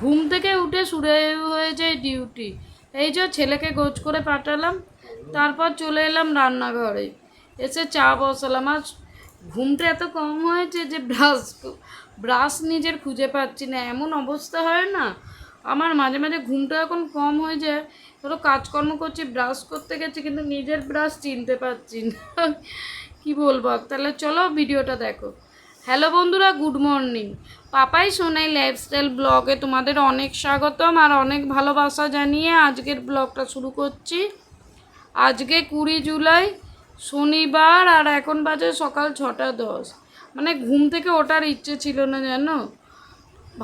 ঘুম থেকে উঠে শুরু হয়ে যায় ডিউটি। এই যে ছেলেকে গোছ করে পাঠালাম, তারপর চলে এলাম রান্নাঘরে। এসে চা বসালাম। আর ঘুমটা এত কম হয়েছে যে ব্রাশ ব্রাশ নিজের খুঁজে পাচ্ছি না। এমন অবস্থা হয় না। আমার মাঝে মাঝে ঘুমটা এখন কম হয়ে যায়। ধরো কাজকর্ম করছি, ব্রাশ করতে গেছি, কিন্তু নিজের ব্রাশ চিনতে পারছি না। কি বলব? তাহলে চলো ভিডিওটা দেখো। হ্যালো বন্ধুরা, good morning. Papai Sonai lifestyle ব্লগে তোমাদের অনেক স্বাগতম আর অনেক ভালোবাসা জানিয়ে আজকের ব্লগটা শুরু করছি। আজকে কুড়ি জুলাই, শনিবার আর এখন বাজে সকাল ছটা দশ। মানে ঘুম থেকে ওঠার ইচ্ছে ছিল না জানো?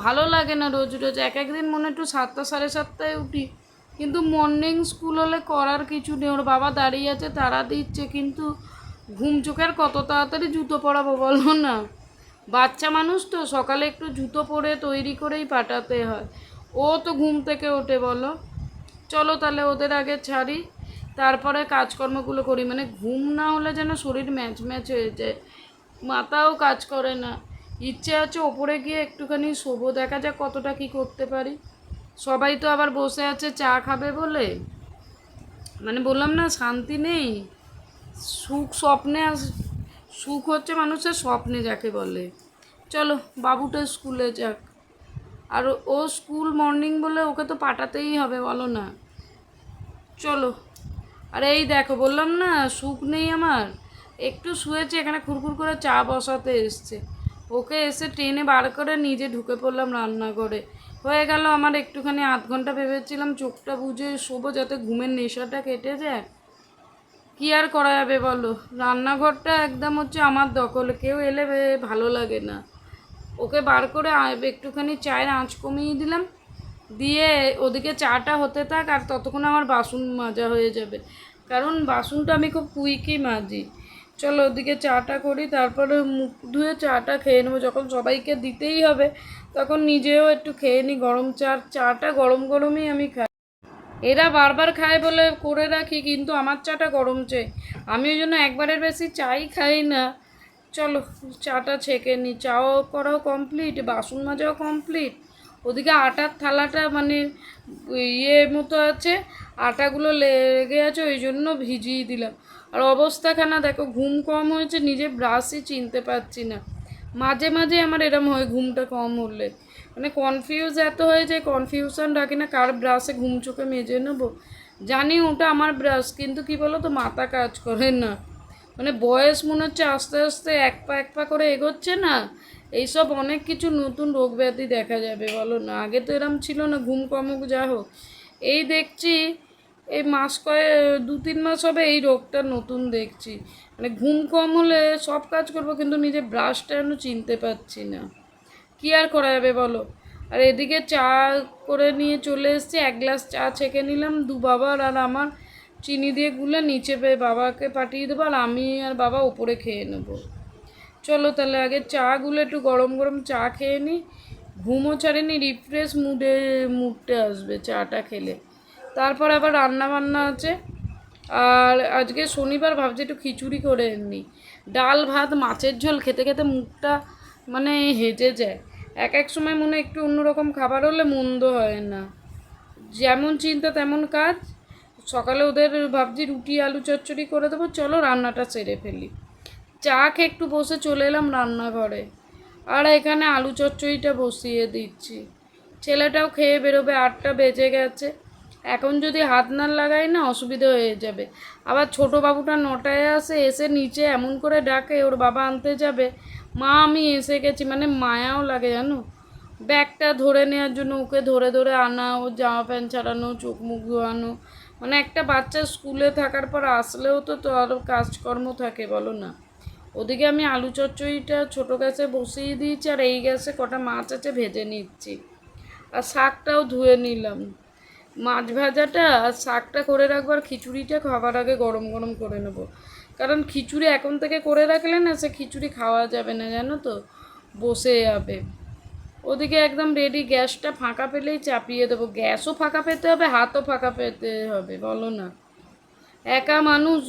ভালো লাগে না রোজ রোজ। এক একদিন মনে একটু সাতটা সাড়ে সাতটায় উঠি। কিন্তু মর্নিং স্কুল হলে করার কিছু নেই। ওর বাবা দাঁড়িয়ে আছে, তারা দিচ্ছে, কিন্তু ঘুম চোখের কত তাড়াতাড়ি জুতো পরাবো বলো না? বাচ্চা মানুষ তো, সকালে একটু জুতো পরে তৈরি করেই পাঠাতে হয়। ও তো ঘুম থেকে ওঠে, বলো। চলো তাহলে ওদের আগে ছাড়ি, তারপরে কাজকর্মগুলো করি। মানে ঘুম না হলে যেন শরীর ম্যাচ ম্যাচ হয়ে যায়। মাথাও কাজ করে না। ইচ্ছে আছে ওপরে গিয়ে একটুখানি শোবো, দেখা যাক কতটা কি করতে পারি। সবাই তো আবার বসে আছে, চা খাবে বলে। মানে বললাম না, শান্তি নেই। সুখ স্বপ্নে আস, সুখ হচ্ছে মানুষের স্বপ্নে যাকে বলে। চলো, বাবুটা স্কুলে যাক। আর ও- স্কুল মর্নিং বলে ওকে তো পাঠাতেই হবে, বলো না। চলো। আর এই দেখো, বললাম না, সুখ নেই আমার। একটু শুয়েছে, এখানে খুরখুর করে চা বসাতে এসছে। ওকে এসে ট্রেনে বার করে নিজে ঢুকে পড়লাম রান্নাঘরে। হয়ে গেল আমার একটুখানি আধ ঘণ্টা ভেবেছিলাম চোখটা বুঝে শোবো যাতে ঘুমের নেশাটা কেটে যায়। কী আর করা যাবে বলো? রান্নাঘরটা একদম হচ্ছে আমার দখলে, কেউ এলে ভালো লাগে না। ওকে বার করে একটুখানি চায়ের আঁচ কমিয়ে দিলাম। দিয়ে ওদিকে চাটা হতে থাক আর ততক্ষণ আমার বাসন মাজা হয়ে যাবে। কারণ বাসনটা আমি খুব কুইকই মাজি। চলো ওদিকে চাটা করি, তারপরে মুখ ধুয়ে চাটা খেয়ে নেব। যখন সবাইকে দিতেই হবে, তখন নিজেও একটু খেয়ে নিই গরম চা, চাটা গরম গরমই আমি খাই। এরা বারবার খায় বলে করে রাখি, কিন্তু আমার চাটা গরম চাই। আমি ওই জন্য একবারের বেশি চাই খাই না। চলো, চাটা ছেঁকে নিই চাও করাও কমপ্লিট বাসন মাজাও কমপ্লিট ওদিকে আটার থালাটা মানে ইয়ে মতো আছে, আটাগুলো লেগে আছে, ওই জন্য ভিজিয়ে দিলাম। আর অবস্থাখানা দেখো, ঘুম কম হয়েছে, নিজে ব্রাশই চিনতে পারছি না। মাঝে মাঝে আমার এরম হয়, ঘুমটা কম হলে। মানে কনফিউজ এত হয়ে যায় কনফিউশন রাখি না, কার ব্রাশে ঘুম চোখে মেজে নেব? জানি ওটা আমার ব্রাশ কিন্তু কি বলো তো মাথা কাজ করে না। মানে বয়স মনে হচ্ছে আস্তে আস্তে এক পা এক পা করে এগোচ্ছে না। এইসব অনেক কিছু নতুন রোগ ব্যাধি দেখা যাবে, বলো না। আগে তো এরম ছিল না, ঘুম কমুক যা হোক। এই দেখছি, এই মাস কয়ে, দু তিন মাস হবে এই রোগটা নতুন দেখছি। মানে ঘুম কম হলে সব কাজ করব, কিন্তু নিজে ব্রাশটা যেন চিনতে পারছি না। কি আর করা যাবে, বলো? আর এদিকে চা করে নিয়ে চলে এসেছি, এক গ্লাস চা ছেঁকে নিলাম, দু বাবার আর আমার। চিনি দিয়ে গুলে নিচে পেয়ে বাবাকে পাঠিয়ে দেবো আর আমি আর বাবা ওপরে খেয়ে নেব। চলো তাহলে আগে চা গুলে একটু গরম গরম চা খেয়ে নিই ঘুমও ছাড়েনি রিফ্রেশ মুডে মুডটা আসবে চাটা খেলে। তারপর আবার রান্না বান্না আছে। আর আজকে শনিবার ভাবছি একটু খিচুড়ি করে নিই ডাল, ভাত, মাছের ঝোল খেতে খেতে মুখটা মানে হেঁটে যায়। এক এক সময় মনে একটু অন্যরকম খাবার হলে মন্দ হয় না। যেমন চিন্তা তেমন কাজ। সকালে ওদের ভাবছি রুটি, আলু চচ্চড়ি করে দেবো, চলো রান্নাটা সেরে ফেলি। চা খেয়ে একটু বসে চলে এলাম রান্নাঘরে। আর এখানে আলু চচ্চড়িটা বসিয়ে দিচ্ছি। ছেলেটাও খেয়ে বেরোবে, আটটা বেজে গেছে। এখন যদি হাত না লাগাই না, অসুবিধা হয়ে যাবে। আবার ছোট বাবুটা নটায় আসে, এসে নিচে এমন করে ডাকে, ওর বাবা আনতে যাবে। মা, আমি এসে গেছি মানে মায়াও লাগে জানো। ব্যাগটা ধরে নেওয়ার জন্য ওকে ধরে ধরে আনা, ও জামা প্যান্ট ছাড়ানো, চোখ মুখ ধোয়ানো মানে একটা বাচ্চা স্কুলে থাকার পর আসলেও তো তো আরও কাজকর্ম থাকে, বলো না। ওদিকে আমি আলু চচ্চড়িটা ছোটো গ্যাসে বসিয়ে দিয়েছি আর এই গ্যাসে কটা মাছ আছে ভেজে নিচ্ছি। আর শাকটাও ধুয়ে নিলাম। মাছ ভাজাটা আর শাকটা করে রাখব আর খিচুড়িটা খাবার আগে গরম গরম করে নেব। কারণ খিচুড়ি এখন থেকে করে রাখলে না সে খিচুড়ি খাওয়া যাবে না, জানো তো? বসে যাবে। ওদিকে একদম রেডি গ্যাসটা ফাঁকা পেলেই চাপিয়ে দেবো। গ্যাসও ফাঁকা পেতে হবে, হাতও ফাঁকা পেতে হবে, বলো না। একা মানুষ,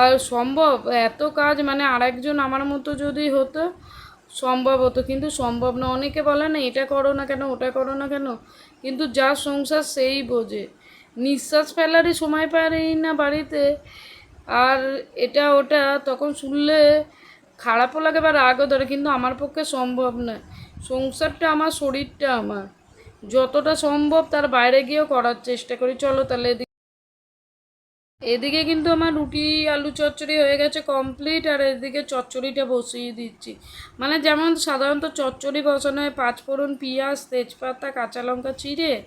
আর সম্ভব? এত কাজ মানে আরেকজন আমার মতো যদি হতো, সম্ভব হতো। কিন্তু সম্ভব না, অনেকে বলে না, এটা করো না কেন, ওটা করো না কেন? কিন্তু যা সংসার সেই বোঝে। নিঃশ্বাস ফেলারই সময় পারেই না বাড়িতে। আর এটা ওটা, তখন শুনলে খারাপও লাগে বা রাগও ধরে, কিন্তু আমার পক্ষে সম্ভব না। সংসারটা আমার, শরীরটা আমার। যতটা সম্ভব তার বাইরে গিয়েও করার চেষ্টা করি। চলো তাহলে এদিকে এদিকে কিন্তু আমার রুটি, আলু চচ্চড়ি হয়ে গেছে কমপ্লিট আর এদিকে চচ্চড়িটা বসিয়ে দিচ্ছি। মানে যেমন সাধারণত চচ্চড়ি বসানো হয়, পাঁচ ফোড়ন পেঁয়াজ, তেজপাতা, কাঁচা লঙ্কা চিড়ে,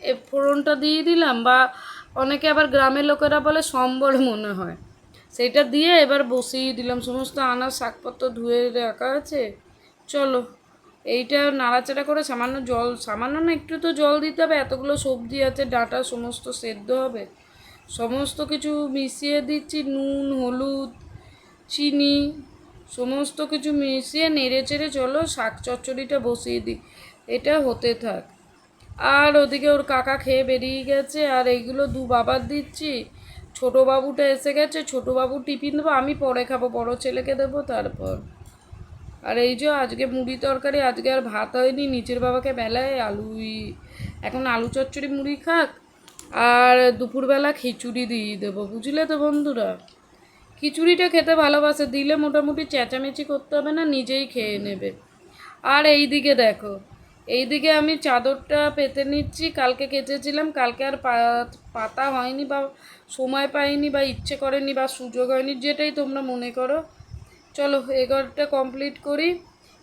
এ ফোড়নটা দিয়ে দিলাম বা অনেকে আবার গ্রামের লোকেরা বলে সম্বর মনে হয়। সেটা দিয়ে এবার বসিয়ে দিলাম। সমস্ত আনাজ শাকপত্র ধুয়ে রাখা আছে। চলো। এইটা নাড়াচাড়া করে সামান্য জল, সামান্য না, একটু তো জল দিতে হবে, এতগুলো সবজি আছে, ডাঁটা, সমস্ত সেদ্ধ হবে। সমস্ত কিছু মিশিয়ে দিচ্ছি, নুন, হলুদ, চিনি, সমস্ত কিছু মিশিয়ে নেড়ে চেড়ে চলো, শাক চচ্চড়িটা বসিয়ে দিই। এটা হতে থাক। আর ওদিকে ওর কাকা খেয়ে বেরিয়ে গেছে, আর এইগুলো দু বাবার দিচ্ছি। ছোটো বাবুটা এসে গেছে, ছোটো বাবু টিফিন দেবো, আমি পরে খাব, বড় ছেলেকে দেবো, তারপর আর এই যে আজকে মুড়ি তরকারি, আজকে আর ভাত হয়নি, নিচের বাবাকে বেলায় আলুই এখন আলু চচ্চড়ি মুড়ি খাক, আর দুপুরবেলা খিচুড়ি দিয়ে দেবো, বুঝলে তো বন্ধুরা? খিচুড়িটা খেতে ভালোবাসে, দিলে মোটামুটি চেঁচামেচি করতে হবে না, নিজেই খেয়ে নেবে। আর এই দিকে দেখো, এইদিকে আমি চাদরটা পেতে নিচ্ছি, কালকে কেচেছিলাম, কালকে আর পাতা হয়নি বা সময় পাইনি বা ইচ্ছে করেনি বা সুযোগ হয়নি, যেটাই তোমরা মনে করো। চলো এই ঘরটা কমপ্লিট করি।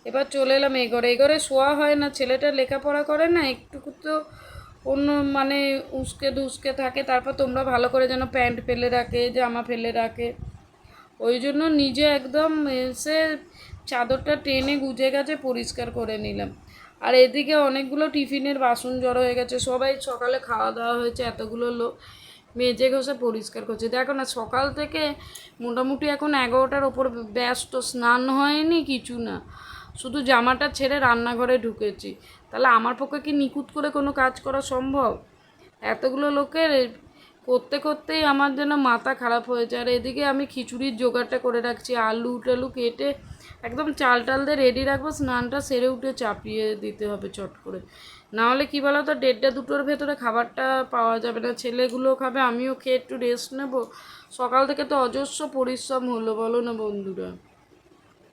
এবার চলে এলাম এই ঘরে ঘরে শোয়া হয় না, ছেলেটা লেখাপড়া করে না, একটুকু তো অন্য মানে উস্কে দুস্কে থাকে, তারপর তোমরা ভালো করে যেন প্যান্ট ফেলে রাখে, জামা ফেলে রাখে। ওই জন্য নিজে একদম এসে চাদরটা টেনে গুজে গেছে, পরিষ্কার করে নিলাম। আর এদিকে অনেকগুলো টিফিনের বাসন জড়ো হয়ে গেছে। সবাই সকালে খাওয়া দাওয়া হয়েছে, এতগুলো লোক। মেজে ঘষে পরিষ্কার করছে। দেখো না, সকাল থেকে মোটামুটি এখন এগারোটার ওপর ব্যস্ত, স্নান হয়নি কিছু না। শুধু জামাটা ছেড়ে রান্নাঘরে ঢুকেছি। তাহলে আমার পক্ষে কি নিখুঁত করে কোনো কাজ করা সম্ভব? এতগুলো লোকের করতে করতেই আমার যেন মাথা খারাপ হয়েছে আর এদিকে আমি খিচুড়ির জোগাড়টা করে রাখছি, আলু টালু কেটে একদম চাল টাল দিয়ে রেডি রাখব, স্নানটা সেরে উঠে চাপিয়ে দিতে হবে চট করে। না হলে কী বলো তো দেড়টা দুটোর ভেতরে খাবারটা পাওয়া যাবে না। ছেলেগুলো খাবে, আমিও খেয়ে একটু রেস্ট নেব। সকাল থেকে তো অজস্র পরিশ্রম হলো, বলো না বন্ধুরা।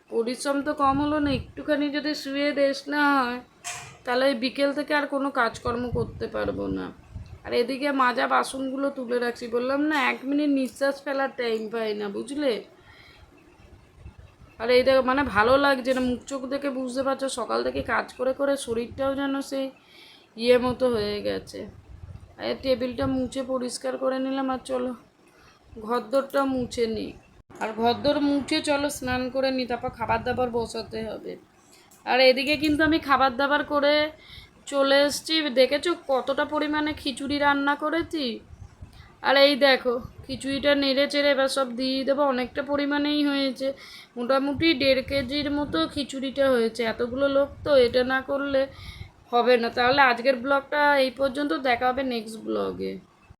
পরিশ্রম তো কম হলো না, একটুখানি যদি শুয়ে রেস্ট না হয়, তাহলে বিকেল থেকে আর কোনো কাজকর্ম করতে পারব না। আর এদিকে মাজা বাসনগুলো তুলে রাখছি, বললাম না, এক মিনিট নিঃশ্বাস ফেলার টাইম পাই না, বুঝলে? আর এইটা মানে ভালো লাগছে না, মুখ চোখ দেখে বুঝতে পারছ, সকাল থেকে কাজ করে করে শরীরটাও যেন সেই ইয়ে মতো হয়ে গেছে। আর টেবিলটা মুছে পরিষ্কার করে নিলাম আর চলো, ঘরদোরটা মুছে নিই। আর ঘরদোর মুছে চলো, স্নান করে নিই, তারপর খাবার দাবার বসাতে হবে। আর এদিকে কিন্তু আমি খাবার দাবার করে চলে এসেছি, দেখেছ কতটা পরিমাণে খিচুড়ি রান্না করেছি? আর এই দেখো, খিচুড়িটা নেড়ে চেড়ে এবার সব দিয়ে দেবো। অনেকটা পরিমাণেই হয়েছে। মোটামুটি দেড় কেজির মতো খিচুড়িটা হয়েছে। এতগুলো লোক তো, এটা না করলে হবে না। তাহলে আজকের ব্লগটা এই পর্যন্ত। দেখা হবে নেক্সট ব্লগে।